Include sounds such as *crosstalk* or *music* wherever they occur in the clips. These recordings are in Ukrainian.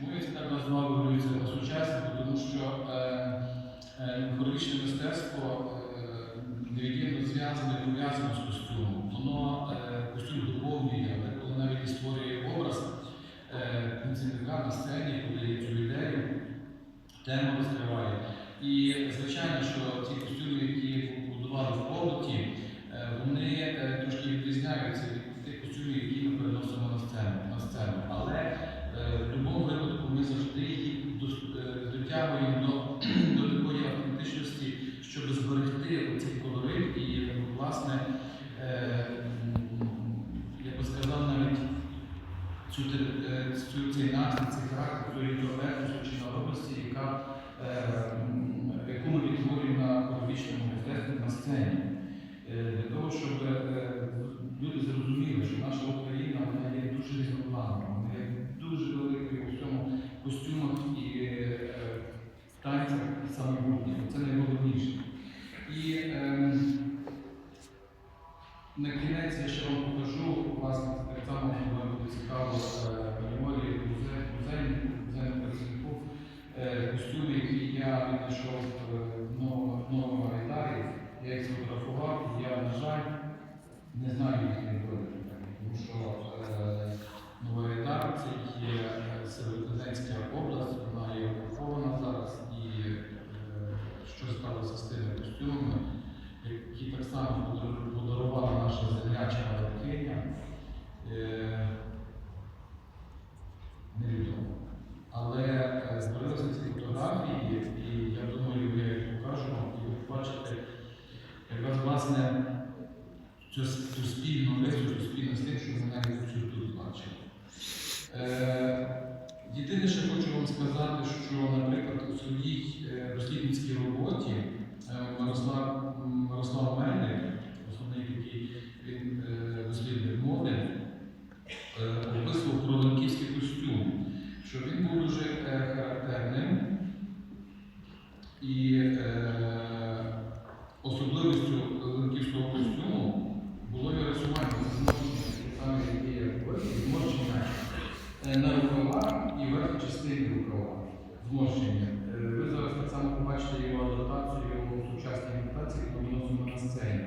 Чому я це так назвав еволюція та сучасність? Тому що е, е, хореографічне мистецтво е, невід'ємно зв'язане, пов'язане з костюмом. Воно е, костюм доповнює, але коли навіть і створює образ е, танцівника на сцені, подає цю ідею, тему розкриває. Е, до, до такої автентичності, щоб зберегти цей колорит і, власне, е, я би сказав, навіть цю, е, цю, цей настрій, цей характер, цю інтровертність чи народності, яка, е, яку ми відтворюємо на хореографічному мистецтві на сцені. Я віднайшов е, в новому- в новому Айдарі. Я їх сфотографував, і я, на жаль, не знаю їхньої долі, тому що е, Нова Айдар це є е, Северокозенська область, вона є окупована зараз, і е, що сталося з тими костюмами, які так само подар- подарувала наша земляча Галкиня, е, невідомо. Але е, збереглися ці фотографії, і я думаю, я їх покажу вам, і ви побачите якраз власне цю спільну рису, цю спільну з тим, що цю тут бачимо. Е, Єдине, що хочу вам сказати, що, наприклад, у своїй е, дослідницькій роботі е, Мирослав, Мирослав Мельник, основний такий він е, дослідник моди, е, описував про ланківський костюм, що він був дуже е, характерним і е, особливістю ланківського костюму було його рисування зморщення, саме які я говорив, зморщення е, на рукавах і верхній частині рукава. Зморщення. Е, Ви зараз так само побачите його адаптацію, його сучасні адаптації, яку ми носимо на сцені.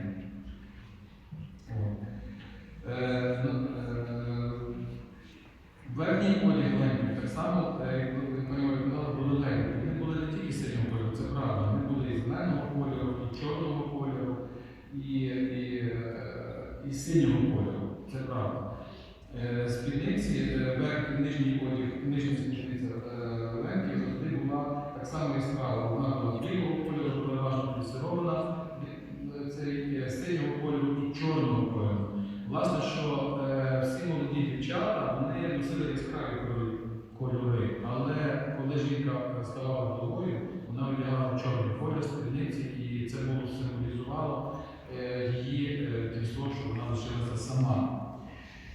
О. Е, ну, е, Верхній одяг легкий, так само, е, як ви- як ми казали, були легкі. Вони були не тільки синього кольору, це правда. Вони були і зеленого кольору, і чорного кольору, і, і, е, і синього кольору. Це правда. Е, Спідниці, е, верхній нижній одяг, нижня спідниця е, завжди була так само яскрава. Вона була білого кольору, переважно плісирована, е, цей е, синього кольору і чорного кольору. Власне, що всі молоді дівчата вони носили яскраві кольори, але коли жінка ставала головою, вона одягала чорний колір спідниці, і це було символізувало її тісно, що вона лишилася сама.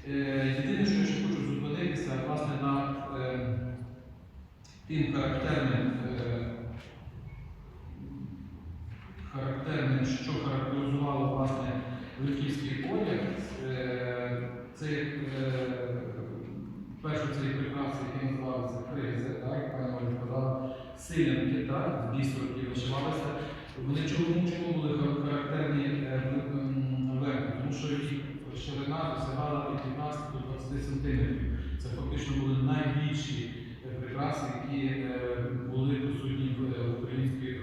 Єдине, що я ще хочу зупинитися, власне, над е, тим характерним, е, характерним, що характеризувало власне Ликівський одяг, е, це е, перше це прикраси, які називалися кризи, як пані Оля сказала, так, з бісеру, які вишивалися. Вони чому, чому були характерні верхні? Тому що їх ширина досягала від 15 до 20 сантиметрів. Це фактично були найбільші прикраси, які е, були присутні в е, українських,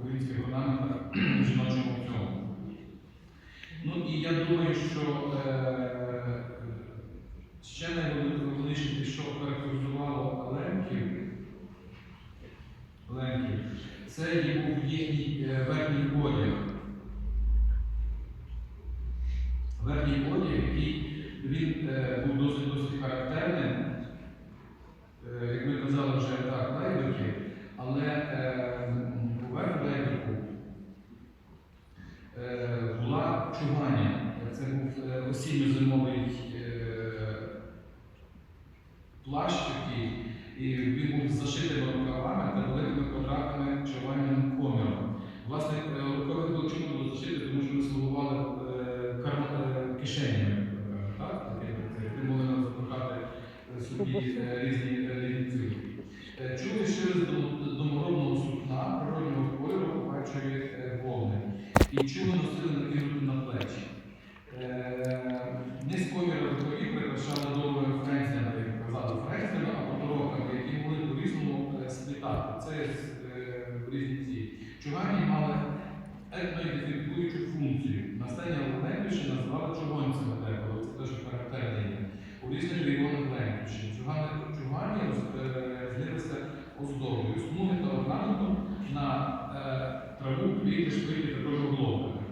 українських орнаментах *clears throat* жіночому цьому. Ну і я думаю, що е, ще найголовніше, що характеризувало Лемків, Лемків, це був їхній верхній одяг. Верхній одяг, який він е, був досить досить характерним, зимовий е, плащ такий, і він був зашитий рукавами та великими квадратами, чувальним коміром. Власне, е, рукави було чому було зашити, тому що ми слугували е, кишенями. Ми могли нам запихати собі різні цифри. Чули, що з доморобного сукна природнього кольору побачує вовни. І чули носили на плечі. Entonces,